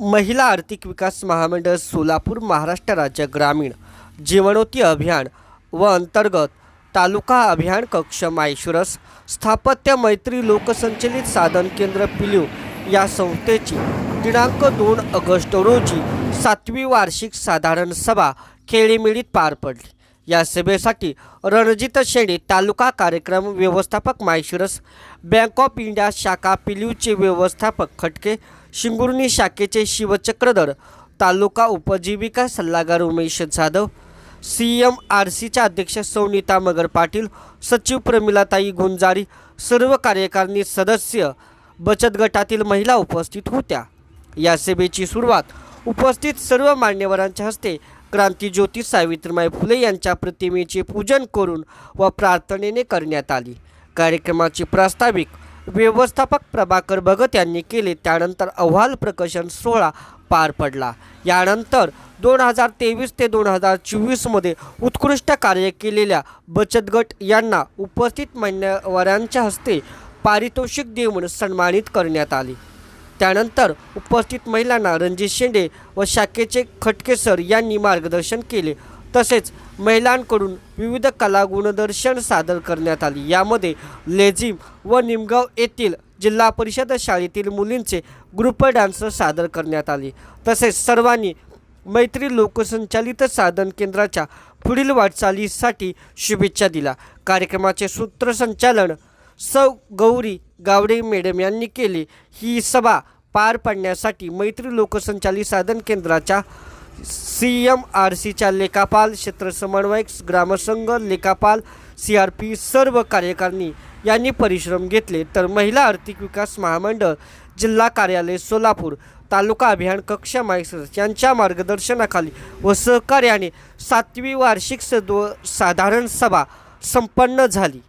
महिला आर्थिक विकास महामंडळ सोलापूर महाराष्ट्र राज्य ग्रामीण जीवनोती अभियान व अंतर्गत तालुका अभियान कक्ष माहेश्वरस स्थापत्य मैत्री लोकसंचलित साधन केंद्र पिल्यू या संस्थेची दिनांक दोन ऑगस्ट रोजी सातवी वार्षिक साधारण सभा खेळीमेळीत पार पडली. या सभेसाठी रणजित शेणे तालुका कार्यक्रम व्यवस्थापक माहेश्वरस बँक ऑफ इंडिया शाखा पिल्यूचे व्यवस्थापक खटके शिंगुर्णी शाखेचे शिवचक्रधर तालुका उपजीविका सल्लागार Umesh Jadhav C M R सीच्या अध्यक्ष सौनीता मगर पाटील सचिव प्रमिलाताई गुंजारी सर्व कार्यकारिणी सदस्य बचत गटातील महिला उपस्थित होत्या. या सभेची सुरुवात उपस्थित सर्व मान्यवरांच्या हस्ते क्रांतीज्योती सावित्रीमाई फुले यांच्या प्रतिमेचे पूजन करून व प्रार्थनेने करण्यात आली. कार्यक्रमाची प्रास्ताविक व्यवस्थापक प्रभाकर भगत यांनी केले. त्यानंतर अहवाल प्रकाशन सोहळा पार पडला. यानंतर दोन हजार तेवीस ते दोन हजार चोवीसमध्ये उत्कृष्ट कार्य केलेल्या बचत गट यांना उपस्थित मान्यवरांच्या हस्ते पारितोषिक देऊन सन्मानित करण्यात आले. त्यानंतर उपस्थित महिलांना रणजित शेंडे व शाखेचे खटके सर यांनी मार्गदर्शन केले. तसेच महिलांकडून विविध कला गुणदर्शन सादर करण्यात आली. यामध्ये लेझिम व निमगाव येथील जिल्हा परिषद शाळेतील मुलींचे ग्रुप डान्स सादर करण्यात आले. तसेच सर्वांनी मैत्री लोकसंचालित साधन केंद्राच्या पुढील वाटचालीसाठी शुभेच्छा दिल्या. कार्यक्रमाचे सूत्रसंचालन सौ गौरी गावडे मॅडम यांनी केले. ही सभा पार पाडण्यासाठी मैत्री लोकसंचालित साधन केंद्राच्या सी एम आर सीच्या लेखापाल क्षेत्र समन्वयक ग्रामसंघ लेखापाल सी आर पी सर्व कार्यकारिणी यांनी परिश्रम घेतले. तर महिला आर्थिक विकास महामंडळ जिल्हा कार्यालय सोलापूर तालुका अभियान कक्ष मायसर यांच्या मार्गदर्शनाखाली व सहकार्याने सातवी वार्षिक सद्व साधारण सभा संपन्न झाली.